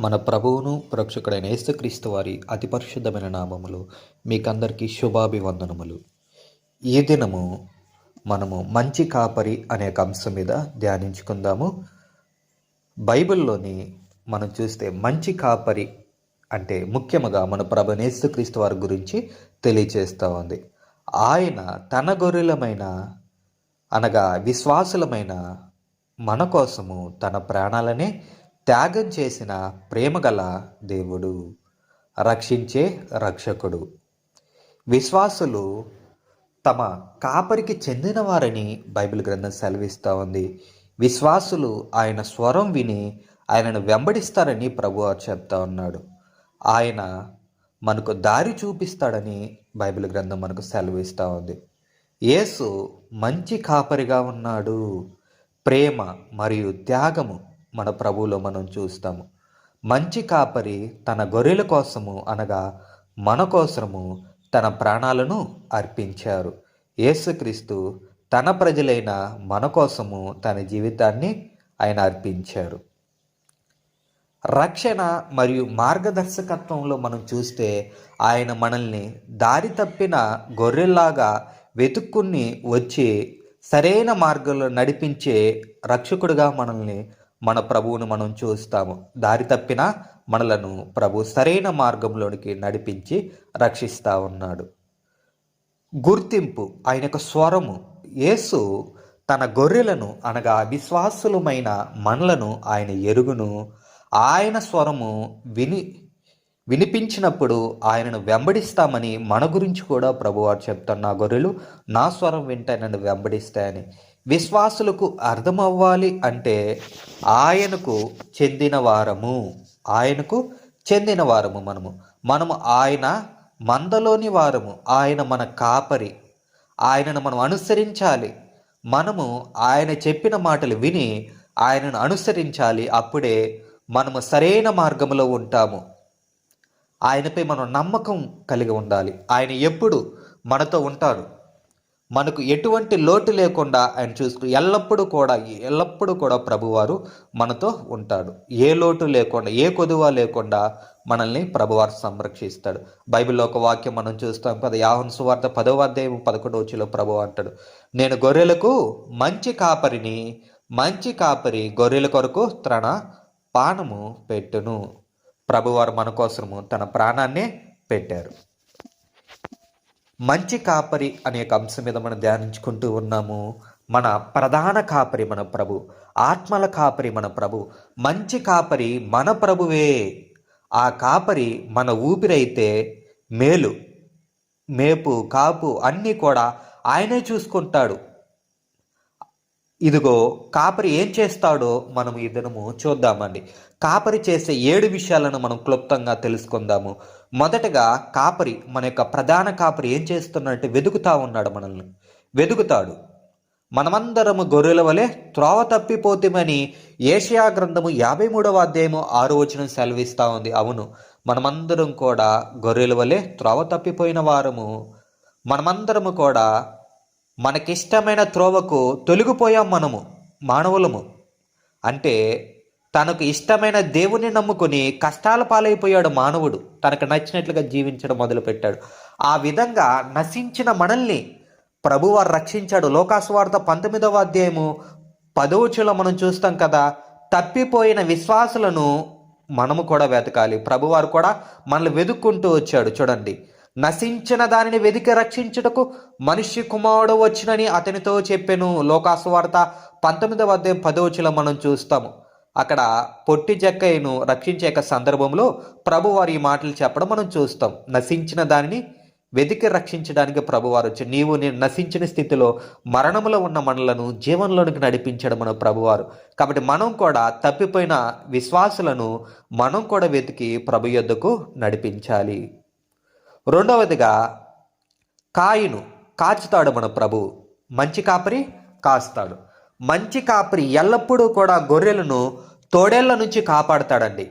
మన ప్రభువును రక్షకుడైన యేసుక్రీస్తు వారి అతి పరిశుద్ధమైన నామములు మీకందరికీ శుభాభివందనములు. ఈ దినము మనము మంచి కాపరి అనే ఒక అంశం మీద ధ్యానించుకుందాము. బైబిల్లోని మనం చూస్తే మంచి కాపరి అంటే ముఖ్యముగా మన ప్రభు యేసుక్రీస్తు వారి గురించి తెలియచేస్తూ ఉంది. ఆయన తన గొర్రెలమైన అనగా విశ్వాసులమైన మన కోసము తన ప్రాణాలనే త్యాగం చేసిన ప్రేమగల దేవుడు రక్షించే రక్షకుడు. విశ్వాసులు తమ కాపరికి చెందిన వారని బైబిల్ గ్రంథం సెలవిస్తూ ఉంది. విశ్వాసులు ఆయన స్వరం విని ఆయనను వెంబడిస్తారని ప్రభు చెప్తా ఉన్నాడు. ఆయన మనకు దారి చూపిస్తాడని బైబిల్ గ్రంథం మనకు సెలవిస్తూ ఉంది. యేసు మంచి కాపరిగా ఉన్నాడు. ప్రేమ మరియు త్యాగము మన ప్రభువులో మనం చూస్తాము. మంచి కాపరి తన గొర్రెల కోసము అనగా మన కోసము తన ప్రాణాలను అర్పించారు. యేసుక్రీస్తు తన ప్రజలైన మన కోసము తన జీవితాన్ని ఆయన అర్పించారు. రక్షణ మరియు మార్గదర్శకత్వంలో మనం చూస్తే ఆయన మనల్ని దారి తప్పిన గొర్రెల్లాగా వెతుక్కుని వచ్చి సరైన మార్గంలో నడిపించే రక్షకుడిగా మనల్ని మన ప్రభువును మనం చూస్తాము. దారి తప్పిన మనలను ప్రభు సరైన మార్గంలోనికి నడిపించి రక్షిస్తూ ఉన్నాడు. గుర్తింపు ఆయన యొక్క స్వరము. యేసు తన గొర్రెలను అనగా అవిశ్వాసులమైన మనలను ఆయన ఎరుగును. ఆయన స్వరము విని వినిపించినప్పుడు ఆయనను వెంబడిస్తామని మన గురించి కూడా ప్రభువారు చెప్తాను నా గొర్రెలు నా స్వరం వింటే నన్ను వెంబడిస్తాయని విశ్వాసులకు అర్థమవ్వాలి అంటే ఆయనకు చెందిన వారము. ఆయనకు చెందిన వారము మనము. మనము ఆయన మందలోని వారము. ఆయన మన కాపరి. ఆయనను మనం అనుసరించాలి. మనము ఆయన చెప్పిన మాటలు విని ఆయనను అనుసరించాలి. అప్పుడే మనము సరైన మార్గంలో ఉంటాము. ఆయనపై మనం నమ్మకం కలిగి ఉండాలి. ఆయన ఎప్పుడు మనతో ఉంటాడు. మనకు ఎటువంటి లోటు లేకుండా ఆయన చూసుకు ఎల్లప్పుడూ కూడా ఎల్లప్పుడూ కూడా ప్రభువారు మనతో ఉంటాడు. ఏ లోటు లేకుండా ఏ కొదువ లేకుండా మనల్ని ప్రభువారు సంరక్షిస్తాడు. బైబిల్లో ఒక వాక్యం మనం చూస్తాం కదా యాహన్ సువార్త పదవ అధ్యాయం పదకొండవ వచ్చిలో ప్రభు అంటాడు నేను గొర్రెలకు మంచి కాపరిని మంచి కాపరి గొర్రెల కొరకు తన పానము పెట్టును. ప్రభువారు మన కోసము తన ప్రాణాన్నే పెట్టారు. మంచి కాపరి అనే ఒక అంశం మీద మనం ధ్యానించుకుంటూ ఉన్నాము. మన ప్రధాన కాపరి మన ప్రభు ఆత్మల కాపరి మన ప్రభు మంచి కాపరి మన ప్రభువే. ఆ కాపరి మన ఊపిరైతే మేలు మేపు కాపు అన్నీ కూడా ఆయనే చూసుకుంటాడు. ఇదిగో కాపరి ఏం చేస్తాడో మనం ఈ దినము చూద్దామండి. కాపరి చేసే ఏడు విషయాలను మనం క్లుప్తంగా తెలుసుకుందాము. మొదటగా కాపరి మన యొక్క ప్రధాన కాపరి ఏం చేస్తున్నట్టు వెతుకుతా ఉన్నాడు మనల్ని. వెతుకుతాడు మనమందరము గొర్రెల వలె త్రోవ తప్పిపోతేమని ఏషియా గ్రంథము యాభై మూడవ అధ్యాయము ఆరు వచనం సెలవిస్తూ ఉంది. అవును మనమందరం కూడా గొర్రెల వలె త్రోవ తప్పిపోయిన వారము. మనమందరము కూడా మనకిష్టమైన త్రోవకు తొలగిపోయాం మనము మానవులము. అంటే తనకు ఇష్టమైన దేవుని నమ్ముకుని కష్టాల పాలైపోయాడు మానవుడు. తనకు నచ్చినట్లుగా జీవించడం మొదలుపెట్టాడు. ఆ విధంగా నశించిన మనల్ని ప్రభువారు రక్షించాడు. లోకాసువార్త పంతొమ్మిదవ అధ్యాయము పదవచులో మనం చూస్తాం కదా తప్పిపోయిన విశ్వాసులను మనము కూడా వెతకాలి. ప్రభువారు కూడా మనల్ని వెతుక్కుంటూ వచ్చాడు. చూడండి. నశించిన దానిని వెతికి రక్షించుటకు మనిషి కుమారుడు వచ్చినని అతనితో చెప్పాను. లోకాసువార్త పంతొమ్మిదవ అధ్యాయం పదవచులో మనం చూస్తాము. అక్కడ పొట్టి జక్కయ్యను రక్షించే యొక్క సందర్భంలో ప్రభువారు ఈ మాటలు చెప్పడం మనం చూస్తాం. నశించిన దానిని వెతికి రక్షించడానికి ప్రభువారు వచ్చి నీవు నేను నశించిన స్థితిలో మరణములో ఉన్న మనలను జీవనంలోనికి నడిపించడం మన ప్రభువారు. కాబట్టి మనం కూడా తప్పిపోయిన విశ్వాసులను మనం కూడా వెతికి ప్రభు యొద్దకు నడిపించాలి. రెండవదిగా కాయును కాచుతాడు మన ప్రభు. మంచి కాపరి కాస్తాడు. మంచి కాపరి ఎల్లప్పుడూ కూడా గొర్రెలను తోడేళ్ళ నుంచి కాపాడుతాడండి.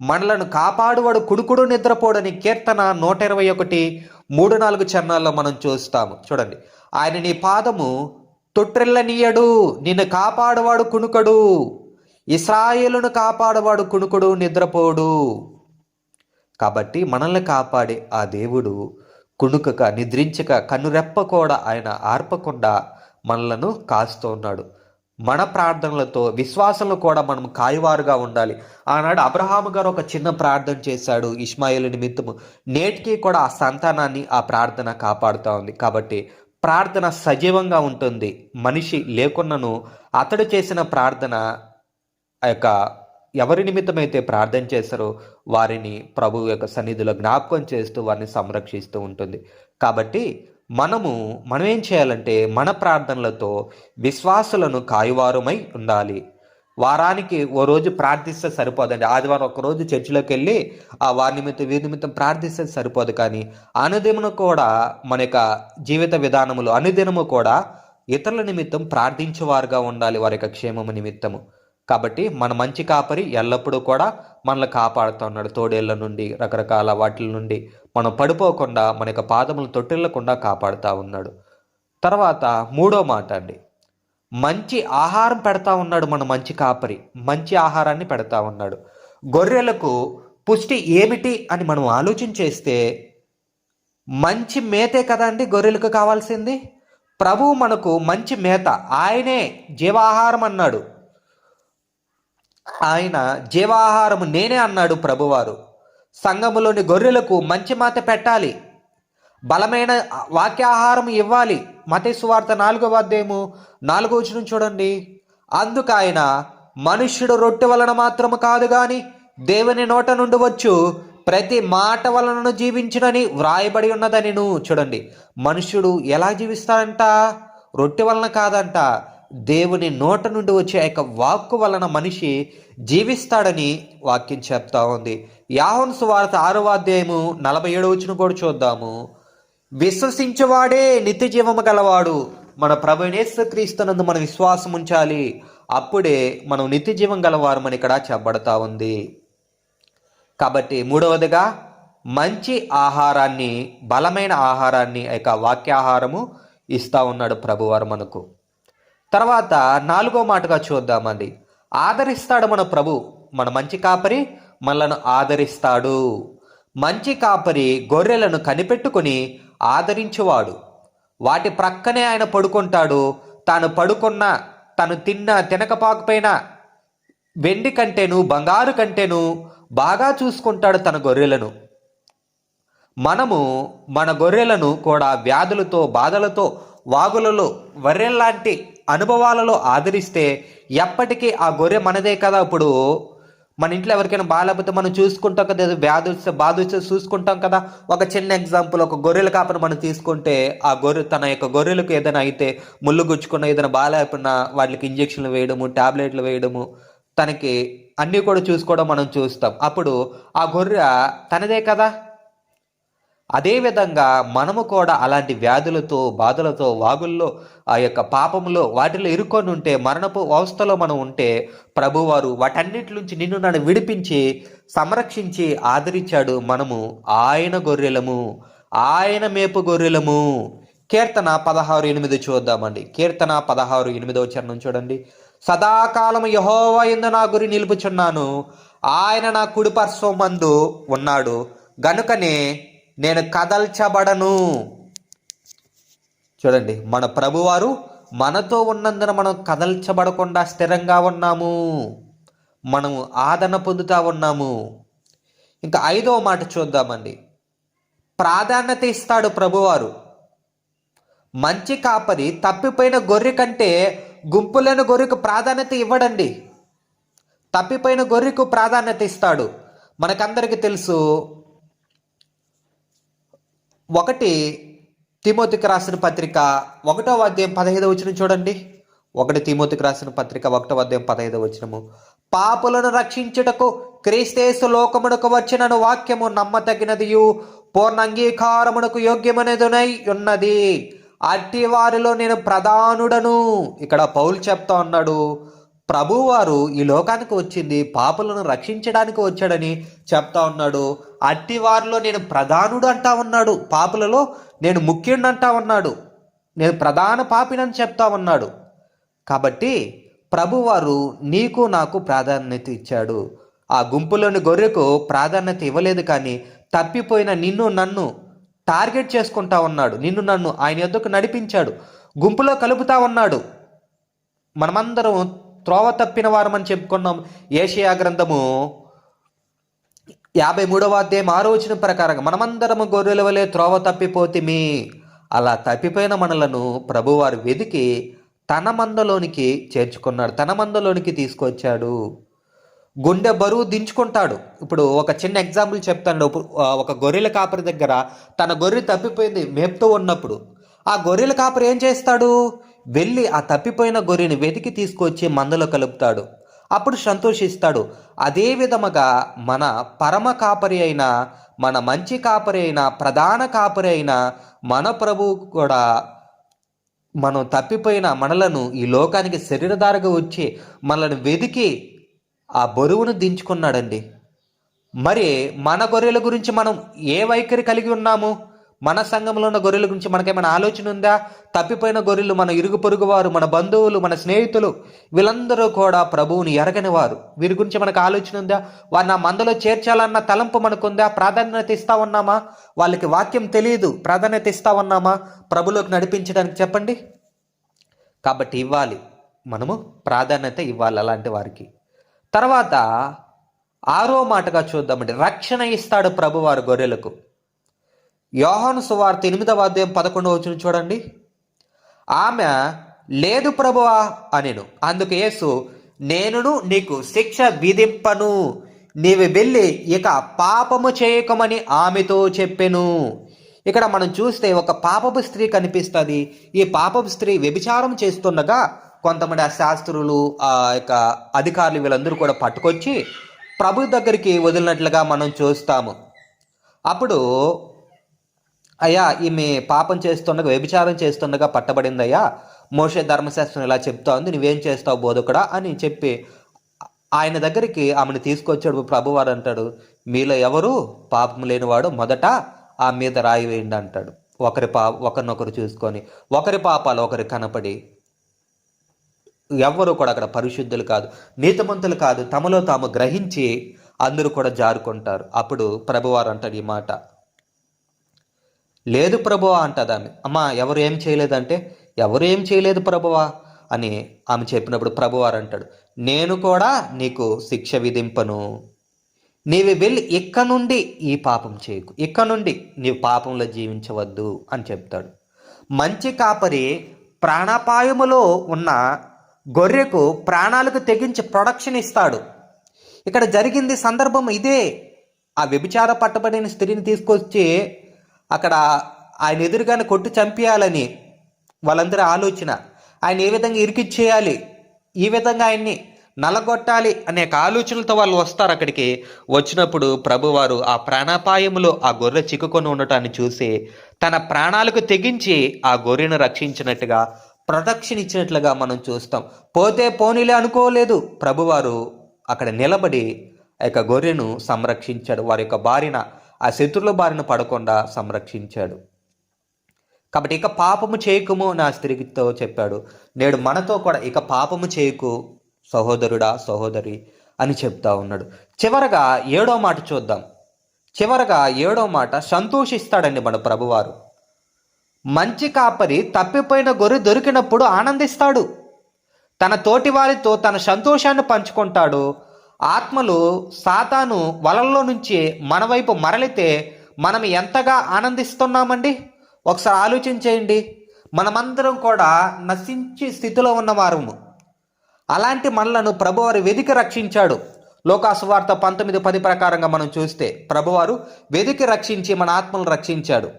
మనలను కాపాడువాడు కుడుకుడు నిద్రపోడని కీర్తన నూట ఇరవై ఒకటి మూడు నాలుగు చరణాల్లో మనం చూస్తాము. చూడండి. ఆయన నీ పాదము తొట్టిల్లనీయడు నిన్ను కాపాడువాడు కునుకడు. ఇస్రాయేలును కాపాడవాడు కుణుకుడు నిద్రపోడు. కాబట్టి మనల్ని కాపాడే ఆ దేవుడు కుణుకక నిద్రించక కన్నురెప్ప కూడా ఆయన ఆర్పకుండా మనలను కాస్తూ ఉన్నాడు. మన ప్రార్థనలతో విశ్వాసంలో కూడా మనం కాయవారుగా ఉండాలి. ఆనాడు అబ్రహాము గారు ఒక చిన్న ప్రార్థన చేశాడు ఇస్మాయిల్ నిమిత్తము. నేటికి కూడా ఆ సంతానాన్ని ఆ ప్రార్థన కాపాడుతూ ఉంది. కాబట్టి ప్రార్థన సజీవంగా ఉంటుంది. మనిషి లేకున్నను అతడు చేసిన ప్రార్థన ఆ యొక్క ఎవరి నిమిత్తమైతే ప్రార్థన చేస్తారో వారిని ప్రభు యొక్క సన్నిధిలో జ్ఞాపకం చేస్తూ వారిని సంరక్షిస్తూ ఉంటుంది. కాబట్టి మనము మనం ఏం చేయాలంటే మన ప్రార్థనలతో విశ్వాసులను కాయువారమై ఉండాలి. వారానికి ఓ రోజు ప్రార్థిస్తే సరిపోదండి. ఆదివారం ఒకరోజు చర్చిలోకి వెళ్ళి ఆ వారి నిమిత్తం వీరి నిమిత్తం ప్రార్థిస్తే సరిపోదు కానీ అనుదినము కూడా మన యొక్క జీవిత విధానములు అనుదినము కూడా ఇతరుల నిమిత్తం ప్రార్థించేవారుగా ఉండాలి వారి యొక్క క్షేమము నిమిత్తము. కాబట్టి మన మంచి కాపరి ఎల్లప్పుడూ కూడా మనల్ని కాపాడుతూ ఉన్నాడు తోడేళ్ళ నుండి రకరకాల వాటిల నుండి. మనం పడిపోకుండా మన యొక్క పాదములు తొట్టిల్లకుండా కాపాడుతూ ఉన్నాడు. తర్వాత మూడో మాట అండి. మంచి ఆహారం పెడతా ఉన్నాడు మన మంచి కాపరి. మంచి ఆహారాన్ని పెడతా ఉన్నాడు. గొర్రెలకు పుష్టి ఏమిటి అని మనం ఆలోచన చేస్తే మంచి మేతే కదండి గొర్రెలకు కావాల్సింది? ప్రభువు మనకు మంచి మేత. ఆయనే జీవాహారం అన్నాడు. ఆయన జీవాహారము నేనే అన్నాడు ప్రభువారు. సంఘములోని గొర్రెలకు మంచి మాత పెట్టాలి. బలమైన వాక్యాహారం ఇవ్వాలి. మతేశ్వార్త నాలుగవ అధ్యాయము నాలుగో వచ్చిన చూడండి. అందుకు ఆయన మనుష్యుడు రొట్టె వలన మాత్రము కాదు కానీ దేవుని నోట నుండి వచ్చు ప్రతి మాట వలనను జీవించునని వ్రాయబడి ఉన్నదని చూడండి. మనుష్యుడు ఎలా జీవిస్తాడంట? రొట్టె వలన కాదంట. దేవుని నోట నుండి వచ్చే యొక్క వాక్కు వలన మనిషి జీవిస్తాడని వాక్యం చెప్తా ఉంది. యాహోన్ సువార్త ఆరవ అధ్యాయము నలభై ఏడు వచ్చిన కూడా చూద్దాము. విశ్వసించేవాడే నిత్య జీవము గలవాడు. మన ప్రభునేశ్వక్రీస్తునందు మన విశ్వాసం ఉంచాలి. అప్పుడే మనం నిత్య జీవం గలవారమని ఇక్కడ చెప్పబడతా ఉంది. కాబట్టి మూడవదిగా మంచి ఆహారాన్ని బలమైన ఆహారాన్ని యొక్క వాక్యాహారము ఇస్తా ఉన్నాడు ప్రభువారు మనకు. తర్వాత నాలుగో మాటగా చూద్దామండి. ఆదరిస్తాడు మన ప్రభు మన మంచి కాపరి మనలను ఆదరిస్తాడు. మంచి కాపరి గొర్రెలను కనిపెట్టుకొని ఆదరించువాడు. వాటి ప్రక్కనే ఆయన పడుకుంటాడు. తాను పడుకున్న తను తిన్న తినకపాకపోయినా వెండి కంటేను బంగారు కంటేను బాగా చూసుకుంటాడు తన గొర్రెలను. మనము మన గొర్రెలను కూడా వ్యాధులతో బాధలతో వాగులలో వర్రెల్లాంటి అనుభవాలలో ఆదరిస్తే ఎప్పటికీ ఆ గొర్రె మనదే కదా ఇప్పుడు మన ఇంట్లో ఎవరికైనా బాగాలేకపోతే మనం చూసుకుంటాం కదా వ్యాధి వస్తే బాధ వస్తే చూసుకుంటాం కదా. ఒక చిన్న ఎగ్జాంపుల్ ఒక గొర్రెల కాపను మనం తీసుకుంటే ఆ గొర్రె తన యొక్క గొర్రెలకు ఏదైనా అయితే ముళ్ళు గుచ్చుకున్న ఏదైనా బాగాలేకపోయినా వాటికి ఇంజక్షన్లు వేయడము టాబ్లెట్లు వేయడము తనకి అన్నీ కూడా చూసుకోవడం మనం చూస్తాం. అప్పుడు ఆ గొర్రె తనదే కదా? అదేవిధంగా మనము కూడా అలాంటి వ్యాధులతో బాధలతో వాగుల్లో ఆ యొక్క పాపములో వాటిలో ఇరుక్కొని ఉంటే మరణపు అవస్థలో మనం ఉంటే ప్రభువారు వాటన్నిటి నుంచి నిన్ను నన్ను విడిపించి సంరక్షించి ఆదరించాడు మనము ఆయన గొర్రెలము. ఆయన మేపు గొర్రెలము. కీర్తన పదహారు ఎనిమిది చూద్దామండి. కీర్తన పదహారు ఎనిమిదవ చరణం చూడండి. సదాకాలము యహోవా ఎందు నా గురి నిలుపుచున్నాను. ఆయన నా కుడి మందు ఉన్నాడు. గనుకనే నేను కదల్చబడను. చూడండి మన ప్రభువారు మనతో ఉన్నందున మనం కదల్చబడకుండా స్థిరంగా ఉన్నాము. మనము ఆదరణ పొందుతా ఉన్నాము. ఇంకా ఐదవ మాట చూద్దామండి. ప్రాధాన్యత ఇస్తాడు ప్రభువారు. మంచి కాపరి తప్పిపోయిన గొర్రె కంటే గుంపులైన గొర్రెకు ప్రాధాన్యత ఇవ్వడండి. తప్పిపోయిన గొర్రెకు ప్రాధాన్యత ఇస్తాడు. మనకందరికీ తెలుసు ఒకటి తిమోతికి రాసిన పత్రిక ఒకటో అధ్యాయం పదహైదో వచ్చిన చూడండి. ఒకటి తిమోతికి రాసిన పత్రిక ఒకటో అధ్యాయం పదహైదో వచ్చినము పాపులను రక్షించుటకు క్రీస్తేసు లోకమునకు వచ్చినను వాక్యము నమ్మతగినదియు పూర్ణ అంగీకారమునకు యోగ్యమనేదునై ఉన్నది. అట్టి వారిలో నేను ప్రధానుడను. ఇక్కడ పౌలు చెప్తా ఉన్నాడు ప్రభువారు ఈ లోకానికి వచ్చింది పాపులను రక్షించడానికి వచ్చాడని చెప్తా ఉన్నాడు. అట్టి వారిలో నేను ప్రధానుడు అంటా ఉన్నాడు. పాపులలో నేను ముఖ్యుడు అంటా ఉన్నాడు. నేను ప్రధాన పాపినని చెప్తా ఉన్నాడు. కాబట్టి ప్రభువారు నీకు నాకు ప్రాధాన్యత ఇచ్చాడు. ఆ గుంపులోని గొర్రెకు ప్రాధాన్యత ఇవ్వలేదు కానీ తప్పిపోయిన నిన్ను నన్ను టార్గెట్ చేసుకుంటా ఉన్నాడు. నిన్ను నన్ను ఆయన యొద్దకు నడిపించాడు. గుంపులో కలుపుతా ఉన్నాడు. మనమందరం త్రోవ తప్పిన వారమని చెప్పుకున్నాం. ఏషియా గ్రంథము యాభై మూడవ అధ్యాయం ఆరో వచ్చిన ప్రకారంగా మనమందరము గొర్రెల వలె త్రోవ తప్పిపోతిమి. అలా తప్పిపోయిన మనలను ప్రభువారు వెదికి తన మందలోనికి చేర్చుకున్నాడు తన మందలోనికి తీసుకొచ్చాడు. గుండె బరువు దించుకుంటాడు. ఇప్పుడు ఒక చిన్న ఎగ్జాంపుల్ చెప్తాను. ఒక గొర్రెల కాపరి దగ్గర తన గొర్రె తప్పిపోయింది మేపుతూ ఉన్నప్పుడు. ఆ గొర్రెల కాపరి ఏం చేస్తాడు? వెళ్ళి ఆ తప్పిపోయిన గొర్రెని వెతికి తీసుకొచ్చి మందలో కలుపుతాడు. అప్పుడు సంతోషిస్తాడు. అదే విధముగా మన పరమ కాపరి అయిన మన మంచి కాపరి అయిన ప్రధాన కాపరి అయిన మన ప్రభువు కూడా మనం తప్పిపోయిన మనలను ఈ లోకానికి శరీరధారగా వచ్చి మనల్ని వెదికి ఆ బరువును దించుకున్నాడండి. మరి మన గొర్రెల గురించి మనం ఏ వైఖరి కలిగి ఉన్నాము? మన సంఘంలో ఉన్న గొర్రెల గురించి మనకేమైనా ఆలోచన ఉందా? తప్పిపోయిన గొర్రెలు మన ఇరుగు పొరుగు వారు మన బంధువులు మన స్నేహితులు వీళ్ళందరూ కూడా ప్రభువుని ఎరగని వారు. వీరి గురించి మనకు ఆలోచన ఉందా? వారిని ఆ మందలో చేర్చాలన్న తలంపు మనకుందా ప్రాధాన్యత ఇస్తా ఉన్నామా? వాళ్ళకి వాక్యం తెలియదు ప్రాధాన్యత ఇస్తా ఉన్నామా? ప్రభులోకి నడిపించడానికి చెప్పండి. కాబట్టి ఇవ్వాలి. మనము ప్రాధాన్యత ఇవ్వాలి అలాంటి వారికి. తర్వాత ఆరో మాటగా చూద్దామండి. రక్షణ ఇస్తాడు ప్రభువారు గొర్రెలకు. యోహాను సువార్త ఎనిమిదవ అధ్యాయం పదకొండవ వచ్చిన చూడండి. ఆమె లేదు ప్రభువా అనెను. అందుకు యేసు నేనును నీకు శిక్ష విధింపను. నీవు వెళ్ళి ఇక పాపము చేయకమని ఆమెతో చెప్పెను. ఇక్కడ మనం చూస్తే ఒక పాపపు స్త్రీ కనిపిస్తుంది. ఈ పాపపు స్త్రీ వ్యభిచారం చేస్తుండగా కొంతమంది ఆ శాస్త్రులు ఆ యొక్క అధికారులు వీళ్ళందరూ కూడా పట్టుకొచ్చి ప్రభు దగ్గరికి వదిలినట్లుగా మనం చూస్తాము. అప్పుడు అయ్యా ఈమె పాపం చేస్తుండగా వ్యభిచారం చేస్తుండగా పట్టబడిందయ్యా. మోషే ధర్మశాస్త్రం ఇలా చెప్తా ఉంది నువ్వేం చేస్తావు బోధకుడా? అని చెప్పి ఆయన దగ్గరికి ఆమెను తీసుకొచ్చాడు. ప్రభువారు అంటాడు మీలో ఎవరు పాపం లేనివాడు? మొదట ఆ మీద రాయి వేయండి అంటాడు. ఒకరి పా ఒకరినొకరు చూసుకొని ఒకరి పాపాలు ఒకరి కనపడి ఎవ్వరూ కూడా అక్కడ పరిశుద్ధులు కాదు నీతిమంతులు కాదు తమలో తాము గ్రహించి అందరూ కూడా జారుకుంటారు. అప్పుడు ప్రభువారు అంటాడు ఈ మాట. లేదు ప్రభువా అంటది ఆమె. అమ్మా ఎవరు ఏం చేయలేదంటే ఎవరు ఏం చేయలేదు ప్రభువా అని ఆమె చెప్పినప్పుడు ప్రభువారు అంటాడు. నేను కూడా నీకు శిక్ష విధింపను. నీవి వెళ్ళి ఇక్క నుండి ఈ పాపం చేయకు. ఇక్క నుండి నీవు పాపంలో జీవించవద్దు అని చెప్తాడు. మంచి కాపరి ప్రాణాపాయములో ఉన్న గొర్రెకు ప్రాణాలకు తెగించి ప్రొడక్షన్ ఇస్తాడు. ఇక్కడ జరిగింది సందర్భం ఇదే. ఆ వ్యభిచార పట్టబడిన స్త్రీని తీసుకొచ్చి అక్కడ ఆయన ఎదురుగానే కొట్టు చంపేయాలని వాళ్ళందరి ఆలోచన. ఆయన ఏ విధంగా ఇరికిచ్చేయాలి ఈ విధంగా ఆయన్ని నలగొట్టాలి అనే ఒక ఆలోచనలతో వాళ్ళు వస్తారు అక్కడికి. వచ్చినప్పుడు ప్రభువారు ఆ ప్రాణాపాయములో ఆ గొర్రె చిక్కుకొని ఉండటాన్ని చూసి తన ప్రాణాలకు తెగించి ఆ గొర్రెను రక్షించినట్టుగా ప్రొటెక్షన్ ఇచ్చినట్లుగా మనం చూస్తాం. పోతే పోనీలే అనుకోలేదు. ప్రభువారు అక్కడ నిలబడి ఆ యొక్క గొర్రెను సంరక్షించాడు. వారి యొక్క బారిన ఆ శత్రుల బారిన పడకుండా సంరక్షించాడు. కాబట్టి ఇక పాపము చేయకుము నా స్త్రీతో చెప్పాడు. నేడు మనతో కూడా ఇక పాపము చేయకు సహోదరుడా సహోదరి అని చెప్తా ఉన్నాడు. చివరగా ఏడో మాట చూద్దాం. చివరగా ఏడో మాట సంతోషిస్తాడండి మన ప్రభువారు. మంచి కాపరి తప్పిపోయిన గొర్రె దొరికినప్పుడు ఆనందిస్తాడు. తన తోటి వారితో తన సంతోషాన్ని పంచుకుంటాడు. ఆత్మలు సాతాను వలల్లో నుంచి మన వైపు మరలితే మనం ఎంతగా ఆనందిస్తున్నామండి? ఒకసారి ఆలోచించేయండి మనమందరం కూడా నశించి స్థితిలో ఉన్నవారము. అలాంటి మనలను ప్రభువారు వెదికి రక్షించాడు. లోకాసువార్త పంతొమ్మిది పది ప్రకారంగా మనం చూస్తే ప్రభువారు వెదికి రక్షించి మన ఆత్మలను రక్షించాడు.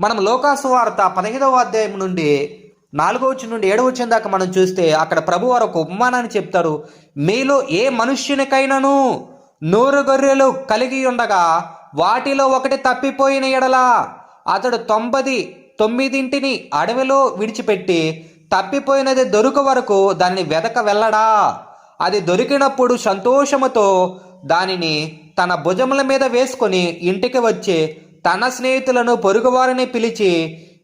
మనం లోకాసువార్త వార్త అధ్యాయం నుండి నాలుగో వచ్చి నుండి ఏడవ వచ్చిన దాకా మనం చూస్తే అక్కడ ప్రభువారు ఒక ఉపమానాన్ని చెప్తారు. మీలో ఏ మనుష్యునికైనాను నూరు గొర్రెలు కలిగి ఉండగా వాటిలో ఒకటి తప్పిపోయిన ఎడలా అతడు తొంభది తొమ్మిదింటిని అడవిలో విడిచిపెట్టి తప్పిపోయినది దొరక వరకు దాన్ని వెదక వెళ్ళడా? అది దొరికినప్పుడు సంతోషముతో దానిని తన భుజముల మీద వేసుకొని ఇంటికి వచ్చి తన స్నేహితులను పొరుగువారిని పిలిచి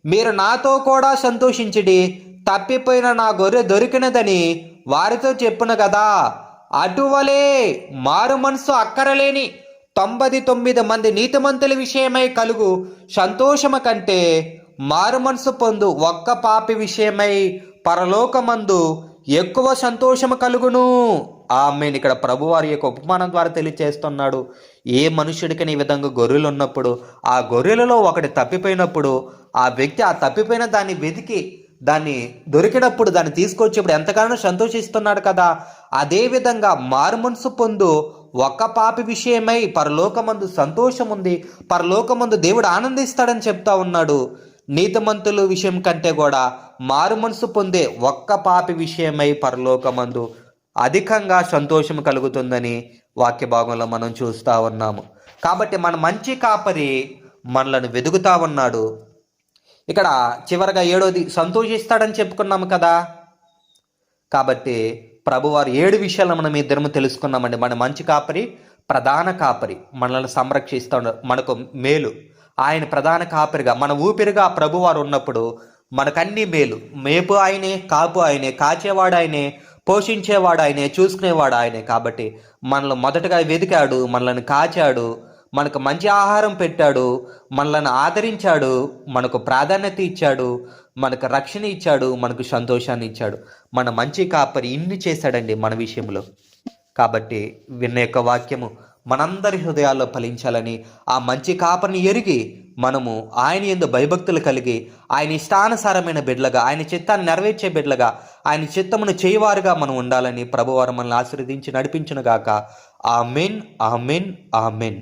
మీరు నాతో కూడా సంతోషించిడి. తప్పిపోయిన నా గొర్రె దొరికినదని వారితో చెప్పును కదా. అటువలే మారు మనసు అక్కరలేని తొంభై తొమ్మిది మంది నీతిమంతుల విషయమై కలుగు సంతోషము కంటే మారు మనసు పొందు ఒక్క పాపి విషయమై పరలోకమందు ఎక్కువ సంతోషము కలుగును. ఆమెను. ఇక్కడ ప్రభువారి యొక్క ఉపమానం ద్వారా తెలియచేస్తున్నాడు. ఏ మనుషుడికి ఈ విధంగా గొర్రెలు ఉన్నప్పుడు ఆ గొర్రెలలో ఒకటి తప్పిపోయినప్పుడు ఆ వ్యక్తి ఆ తప్పిపోయిన దాన్ని వెతికి దాన్ని దొరికినప్పుడు దాన్ని తీసుకొచ్చేప్పుడు ఎంతగానో సంతోషిస్తున్నాడు కదా. అదేవిధంగా మారుమనసు పొందు ఒక్క పాపి విషయమై పరలోకమందు సంతోషం ఉంది. పరలోకమందు దేవుడు ఆనందిస్తాడని చెప్తా ఉన్నాడు. నీతిమంతుల విషయం కంటే కూడా మారు మనసు పొందే ఒక్క పాపి విషయమై పరలోకమందు అధికంగా సంతోషం కలుగుతుందని వాక్య భాగంలో మనం చూస్తూ ఉన్నాము. కాబట్టి మన మంచి కాపరి మనలను వెదుగుతా ఉన్నాడు. ఇక్కడ చివరగా ఏడోది సంతోషిస్తాడని చెప్పుకున్నాము కదా. కాబట్టి ప్రభువారు ఏడు విషయాలు మనం ఇద్దరము తెలుసుకున్నామండి. మన మంచి కాపరి ప్రధాన కాపరి మనల్ని సంరక్షిస్తాడు. మనకు మేలు. ఆయన ప్రధాన కాపరిగా మన ఊపిరిగా ప్రభువారు ఉన్నప్పుడు మనకన్నీ మేలు. మేపు ఆయనే కాపు ఆయనే కాచేవాడు ఆయనే పోషించేవాడు ఆయనే చూసుకునేవాడు ఆయనే. కాబట్టి మనల్ని మొదటగా వెతికాడు మనల్ని కాచాడు మనకు మంచి ఆహారం పెట్టాడు మనల్ని ఆదరించాడు మనకు ప్రాధాన్యత ఇచ్చాడు మనకు రక్షణ ఇచ్చాడు మనకు సంతోషాన్ని ఇచ్చాడు. మన మంచి కాపరి ఇన్ని చేశాడండి మన విషయంలో. కాబట్టి విన్న యొక్క వాక్యము మనందరి హృదయాల్లో ఫలించాలని ఆ మంచి కాపరిని ఎరిగి మనము ఆయన ఎందు భయభక్తులు కలిగి ఆయన ఇష్టానుసారమైన బిడ్డలుగా ఆయన చిత్తాన్ని నెరవేర్చే బిడ్డలుగా ఆయన చిత్తమును చేయవారుగా మనం ఉండాలని ప్రభువారు మనల్ని ఆశీర్వదించి నడిపించునుగాక. మెన్ ఆ మెన్